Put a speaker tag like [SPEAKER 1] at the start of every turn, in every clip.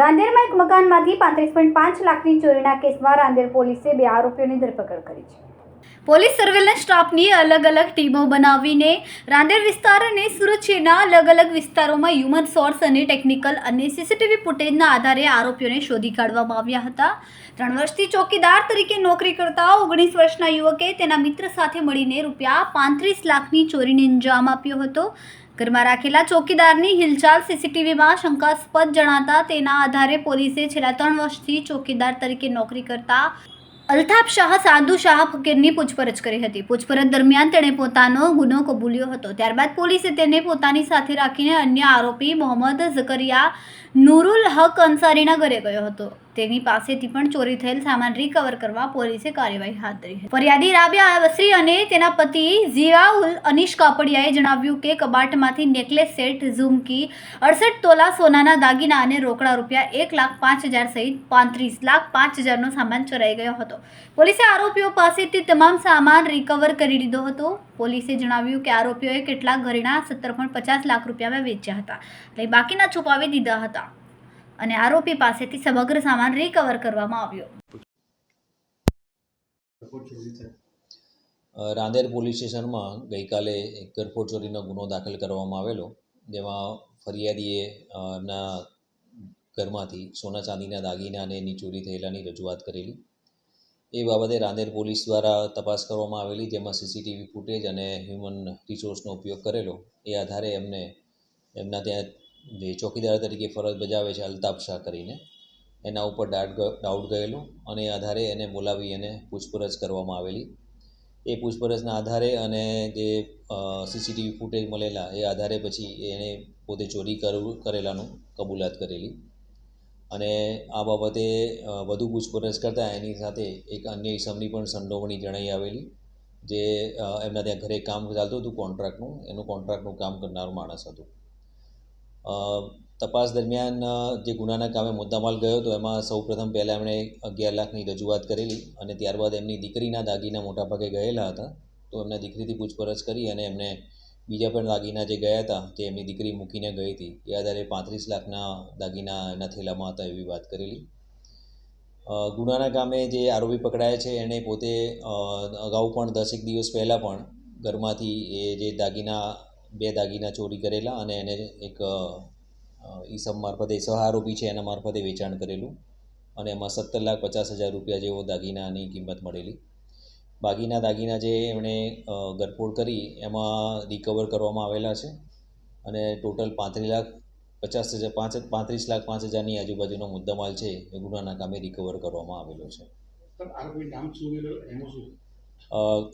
[SPEAKER 1] રાંદેરમાં એક મકાનમાંથી પાંત્રીસ પોઈન્ટ પાંચ લાખની ચોરીના કેસમાં રાંદેર પોલીસે બે આરોપીઓની ધરપકડ કરી છે. પોલીસ સર્વેલન્સ સ્ટાફની અલગ અલગ ટીમો બનાવીને રાંદેર વિસ્તાર અને સુરતના અલગ અલગ વિસ્તારોમાં હ્યુમન સોર્સ અને ટેકનિકલ અને સીસીટીવી ફૂટેજના આધારે આરોપીઓને શોધી કાઢવામાં આવ્યા હતા. ત્રણ વર્ષથી ચોકીદાર તરીકે નોકરી કરતા ઓગણીસ વર્ષના યુવકે તેના મિત્ર સાથે મળીને રૂપિયા પાંત્રીસ લાખની ચોરીને અંજામ આપ્યો હતો. ઘરમાં રાખેલા ચોકીદારની હિલચાલ સીસીટીવીમાં શંકાસ્પદ જણાતા તેના આધારે પોલીસે છેલ્લા ત્રણ વર્ષથી ચોકીદાર તરીકે નોકરી કરતા અલ્તાફ શાહ સાધુ શાહ ફકીરની પૂછપરછ કરી હતી. પૂછપરછ દરમિયાન તેણે પોતાનો ગુનો કબૂલ્યો હતો. ત્યારબાદ પોલીસે તેને પોતાની સાથે રાખીને અન્ય આરોપી મોહમ્મદ ઝકરિયા, નૂરુલ હક અંસારીના ઘરે ગયો હતો. તેની પાસેથી પણ ચોરી થયેલ સામાન રિકવર કરવા પોલીસે કાર્યવાહી હાથ ધરી ફરિયાદી રાબિયા વસ્ત્રી અને તેના પતિ ઝિયાઉલ અનીશ કાપડિયાએ જણાવ્યું કે કબાટમાંથી નેકલેસ સેટ, ઝુમકી, અડસઠ તોલા, સોનાના દાગીના અને રોકડા રૂપિયા એક લાખ પાંચ હજાર સહિત પાંત્રીસ લાખ પાંચ હજારનો સામાન ચોરાઈ ગયો હતો. પોલીસે આરોપીઓ પાસેથી તમામ સામાન રિકવર કરી લીધો હતો. પોલીસે જણાવ્યું કે આરોપીઓએ કેટલાક ઘરેણા સત્તર પચાસ લાખ રૂપિયામાં વેચ્યા હતા. એટલે બાકીના છુપાવી દીધા હતા. અને આરોપી પાસેથી સમગ્ર સામાન રિકવર કરવામાં આવ્યો.
[SPEAKER 2] રાંદેર પોલીસ સ્ટેશનમાં ગઈકાલે એક ગરફોડ ચોરીનો ગુનો દાખલ કરવામાં આવેલો જેમાં ફરિયાદીએ ના ઘરમાંથી સોના ચાંદીના દાગીના અને એની ચોરી થયેલાની રજૂઆત કરેલી. એ બાબતે રાંદેર પોલીસ દ્વારા તપાસ કરવામાં આવેલી જેમાં સીસીટીવી ફૂટેજ અને હ્યુમન રિસોર્સનો ઉપયોગ કરેલો. એ આધારે એમને એમના ત્યાં જે ચોકીદાર તરીકે ફરજ બજાવે છે અલ્તાફ શાહ કરીને, એના ઉપર ડાઉટ ડાઉટ ગયેલો અને એ આધારે એને બોલાવી અને પૂછપરછ કરવામાં આવેલી. એ પૂછપરછના આધારે અને જે સીસીટીવી ફૂટેજ મળેલા એ આધારે પછી એણે પોતે ચોરી કરવું કરેલાનું કબૂલાત કરેલી. અને આ બાબતે વધુ પૂછપરછ કરતાં એની સાથે એક અન્ય ઇસમની પણ સંડોવણી જણાઈ આવેલી, જે એમના ત્યાં ઘરે કામ ચાલતું હતું કોન્ટ્રાક્ટનું, એનું કોન્ટ્રાક્ટનું કામ કરનાર માણસ હતું. તપાસ દરમિયાન જે ગુનાના કામે મુદ્દામાલ ગયો હતો, એમાં સૌપ્રથમ પહેલાં એમણે અગિયાર લાખની રજૂઆત કરેલી અને ત્યારબાદ એમની દીકરીના દાગીના મોટાભાગે ગયેલા હતા. તો એમને દીકરીથી પૂછપરછ કરી અને એમને બીજા પણ દાગીના જે ગયા હતા, તે એમની દીકરી મૂકીને ગઈ હતી. એ આધારે પાંત્રીસ લાખના દાગીના એના થેલામાં હતા એવી વાત કરેલી. ગુનાના કામે જે આરોપી પકડાયા છે, એણે પોતે અગાઉ પણ દસેક દિવસ પહેલાં પણ ઘરમાંથી એ જે દાગીના બે દાગીના ચોરી કરેલા અને એને એક ઈસમ મારફતે સહ આરોપી છે એના મારફતે વેચાણ કરેલું અને એમાં સત્તર લાખ પચાસ હજાર રૂપિયા જેવો દાગીનાની કિંમત મળેલી. બાકીના દાગીના જે એમણે ગરફોડ કરી એમાં રિકવર કરવામાં આવેલા છે અને ટોટલ પાંત્રીસ લાખ પચાસ હજાર, પાંચ, પાંત્રીસ લાખ પાંચ હજારની આજુબાજુનો મુદ્દામાલ છે એ ગુનાના કામે રિકવર કરવામાં આવેલો છે.
[SPEAKER 3] આરોપી નામ શું એનું શું?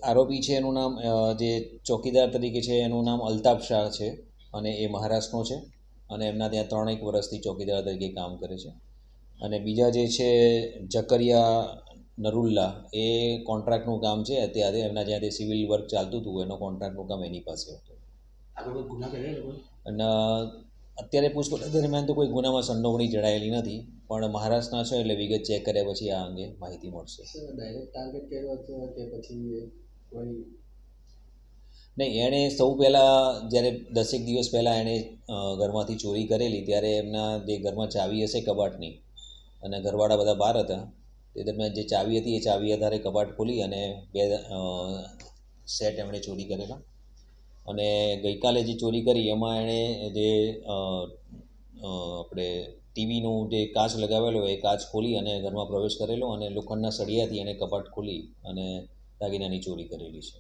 [SPEAKER 2] આરોપી છે એનું નામ જે ચોકીદાર તરીકે છે એનું નામ અલ્તાફ શાહ છે અને એ મહારાષ્ટ્રનો છે અને એમના ત્યાં ત્રણેક વર્ષથી ચોકીદાર તરીકે કામ કરે છે. અને બીજા જે છે જકરિયા નરુલ્લા એ કોન્ટ્રાક્ટનું કામ છે અત્યારે એમના જ્યાં તે સિવિલ વર્ક ચાલતું હતું એનો કોન્ટ્રાક્ટનું કામ એની પાસે હતું.
[SPEAKER 3] ગુના
[SPEAKER 2] અને અત્યારે પૂછપરછ દરમિયાન તો કોઈ ગુનામાં સંડોવણી જણાયેલી નથી પણ મહારાષ્ટ્રના છો એટલે વિગત ચેક કર્યા પછી આ અંગે માહિતી મળશે.
[SPEAKER 4] ડાયરેક્ટ ટાર્ગેટ કર્યો હતો કે પછી કોઈ
[SPEAKER 2] નહીં એણે સૌ પહેલાં જ્યારે દસેક દિવસ પહેલાં એણે ઘરમાંથી ચોરી કરેલી ત્યારે એમના જે ઘરમાં ચાવી હશે કબાટની અને ઘરવાળા બધા બહાર હતા તે દરમિયાન જે ચાવી હતી એ ચાવી આધારે કબાટ ખોલી અને બે સેટ એમણે ચોરી કરેલા. અને ગઈકાલે જે ચોરી કરી, એમાં એણે જે આપણે ટીવીનું જે કાચ લગાવેલો, એ કાચ ખોલી અને ઘરમાં પ્રવેશ કરેલો અને લોખંડના સળિયાથી એણે કબાટ ખોલી અને દાગીનાની ચોરી કરેલી છે.